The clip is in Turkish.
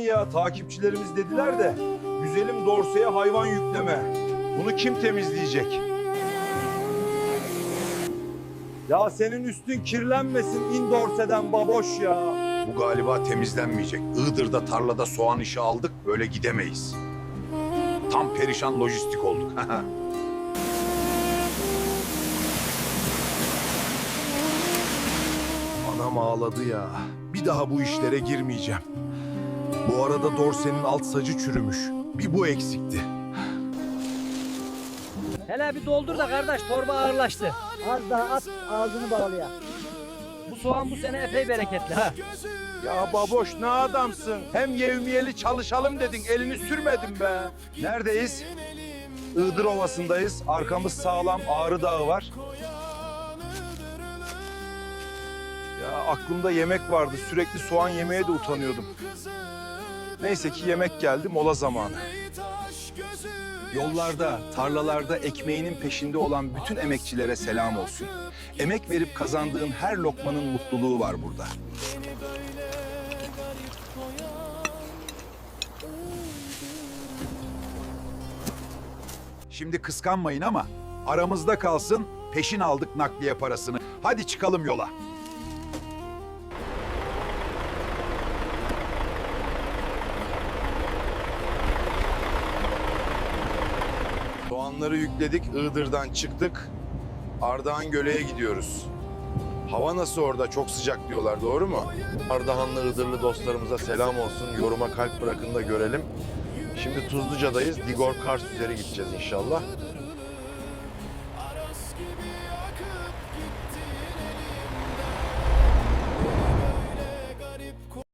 ya takipçilerimiz dediler de güzelim dorseye hayvan yükleme. Bunu kim temizleyecek? Ya senin üstün kirlenmesin in dorseden baboş ya. Bu galiba temizlenmeyecek. Iğdır'da tarlada soğan işi aldık, böyle gidemeyiz. Tam perişan lojistik olduk. Anam ağladı ya. Bir daha bu işlere girmeyeceğim. Bu arada dorsenin alt sacı çürümüş. Bir bu eksikti. Hele bir doldur da kardeş torba ağırlaştı. Az daha at ağzını bağlaya. Bu soğan bu sene epey bereketli ha. Ya baboş ne adamsın? Hem yevmiyeli çalışalım dedin elini sürmedin be. Neredeyiz? Iğdır Ovası'ndayız. Arkamız sağlam Ağrı Dağı var. Ya aklımda yemek vardı. Sürekli soğan yemeye de utanıyordum. Neyse ki yemek geldi mola zamanı. Yollarda, tarlalarda ekmeğinin peşinde olan bütün emekçilere selam olsun. Emek verip kazandığın her lokmanın mutluluğu var burada. Şimdi kıskanmayın ama aramızda kalsın, peşin aldık nakliye parasını. Hadi çıkalım yola. Soğanları yükledik, Iğdır'dan çıktık. Ardahan Göle'ye gidiyoruz. Hava nasıl orada? Çok sıcak diyorlar, doğru mu? Ardahanlı Iğdırlı dostlarımıza selam olsun. Yoruma kalp bırakın da görelim. Şimdi Tuzluca'dayız. Digor Kars üzeri gideceğiz inşallah.